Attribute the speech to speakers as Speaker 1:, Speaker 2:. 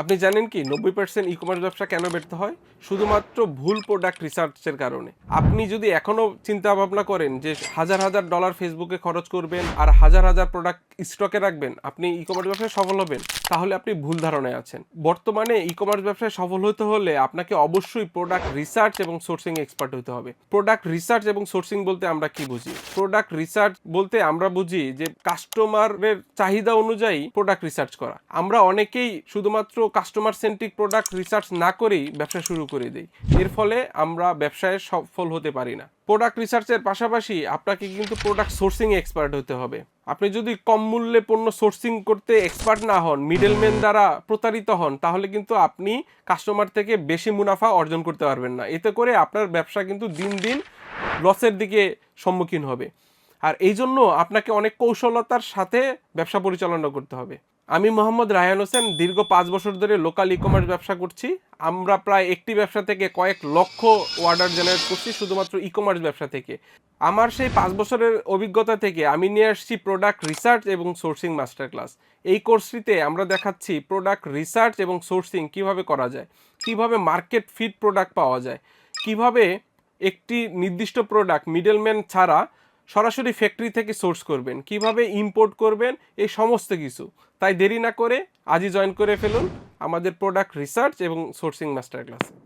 Speaker 1: আপনি জানেন কি, নব্বই পার্সেন্ট ই কমার্স ব্যবসা কেন ব্যর্থ হয়? শুধুমাত্র ভুল প্রোডাক্ট রিসার্চের কারণে। আপনি যদি এখনও চিন্তা ভাবনা করেন যে হাজার হাজার ডলার ফেসবুকে খরচ করবেন আর হাজার হাজার প্রোডাক্ট স্টকে রাখবেন, আপনি ই কমার্স ব্যবসায় সফল হবেন। তাহলে আপনি ভুল ধারণায় আছেন। বর্তমানে ই কমার্স ব্যবসায় সফল হতে হলে আপনাকে অবশ্যই প্রোডাক্ট রিসার্চ এবং সোর্সিং এক্সপার্ট হতে হবে। প্রোডাক্ট রিসার্চ এবং সোর্সিং বলতে আমরা কি বুঝি? প্রোডাক্ট রিসার্চ বলতে আমরা বুঝি যে কাস্টমারের চাহিদা অনুযায়ী প্রোডাক্ট রিসার্চ করা। আমরা অনেকেই শুধুমাত্র কাস্টমার সেন্ট্রিক প্রোডাক্ট রিসার্চ না করেই ব্যবসা শুরু করে দিই। এর ফলে আমরা ব্যবসায় সফল হতে পারি না। প্রোডাক্ট রিসার্চের পাশাপাশি আপনাকে কিন্তু প্রোডাক্ট সোর্সিং এক্সপার্ট হতে হবে। আপনি যদি কম মূল্যে পণ্য সোর্সিং করতে এক্সপার্ট না হন মিডলম্যান দ্বারা প্রতারিত হন, তাহলে কিন্তু আপনি কাস্টমার থেকে বেশি মুনাফা অর্জন করতে পারবেন না। এতে করে আপনার ব্যবসা কিন্তু দিন দিন লসের দিকে সম্মুখীন হবে। আর এই জন্য আপনাকে অনেক কৌশলতার সাথে ব্যবসা পরিচালনা করতে হবে। আমি মোহাম্মদ রায়হান হোসেন, দীর্ঘ পাঁচ বছর ধরে লোকাল ই কমার্স ব্যবসা করছি। আমরা প্রায় একটি ব্যবসা থেকে কয়েক লক্ষ অর্ডার জেনারেট করছি শুধুমাত্র ই কমার্স ব্যবসা থেকে। আমার সেই পাঁচ বছরের অভিজ্ঞতা থেকে আমি নিয়ে আসছি প্রোডাক্ট রিসার্চ এবং সোর্সিং মাস্টার ক্লাস এই কোর্সটিতে আমরা দেখাচ্ছি প্রোডাক্ট রিসার্চ এবং সোর্সিং কীভাবে করা যায়, কীভাবে মার্কেট ফিট প্রোডাক্ট পাওয়া যায়, কীভাবে একটি নির্দিষ্ট প্রোডাক্ট মিডলম্যান ছাড়া সরাসরি ফ্যাক্টরি থেকে সোর্স করবেন। কীভাবে ইম্পোর্ট করবেন, এই সমস্ত কিছু। তাই দেরি না করে আজই জয়েন করে ফেলুন আমাদের প্রোডাক্ট রিসার্চ এবং সোর্সিং মাস্টার ক্লাসে